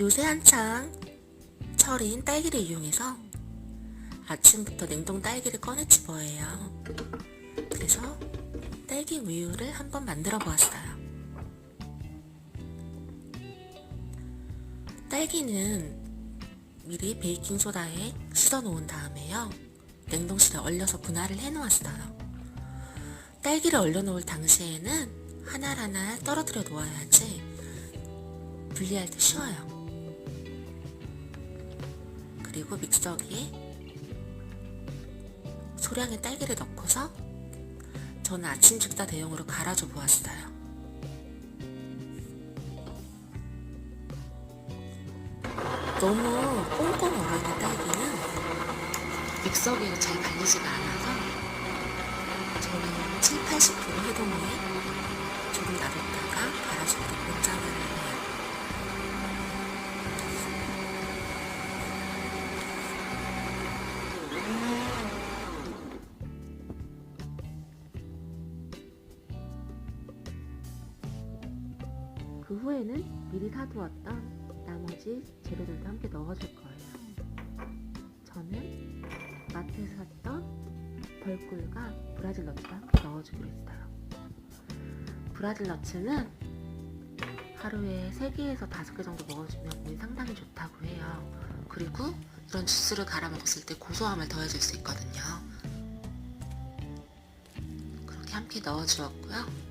요새 한창 철인 딸기를 이용해서 아침부터 냉동 딸기를 꺼냈지 뭐예요. 그래서 딸기 우유를 한번 만들어 보았어요. 딸기는 미리 베이킹소다에 씻어 놓은 다음에요. 냉동실에 얼려서 분할을 해 놓았어요. 딸기를 얼려 놓을 당시에는 하나하나 떨어뜨려 놓아야지 분리할 때 쉬워요. 그리고 믹서기에 소량의 딸기를 넣고서 저는 아침 식사 대용으로 갈아줘 보았어요. 너무 꽁꽁 얼어있는 딸기는 믹서기에 잘 갈리지가 않아서 저는 7, 80% 해동 후에 그 후에는 미리 사두었던 나머지 재료들도 함께 넣어줄 거예요. 저는 마트에서 샀던 벌꿀과 브라질 너츠를 함께 넣어주기로 했어요. 브라질 너츠는 하루에 3개에서 5개 정도 먹어주면 몸에 상당히 좋다고 해요. 그리고 이런 주스를 갈아 먹었을 때 고소함을 더해줄 수 있거든요. 그렇게 함께 넣어주었고요.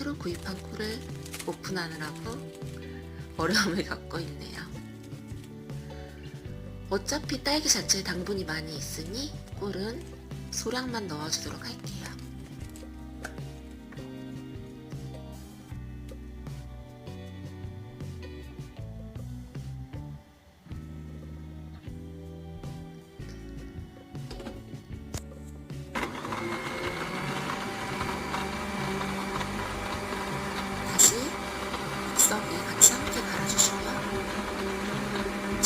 새로 구입한 꿀을 오픈하느라고 어려움을 겪고 있네요. 어차피 딸기 자체에 당분이 많이 있으니 꿀은 소량만 넣어주도록 할게요.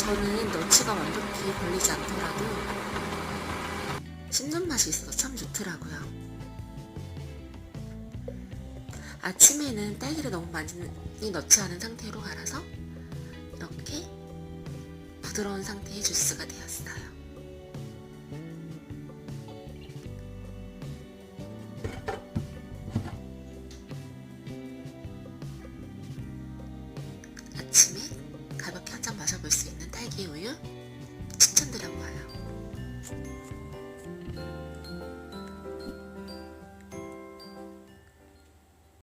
저는 너츠가 완벽히 걸리지 않더라도 씹는 맛이 있어서 참 좋더라고요. 아침에는 딸기를 너무 많이 넣지 않은 상태로 갈아서 이렇게 부드러운 상태의 주스가 되었어요. 아침에 키우유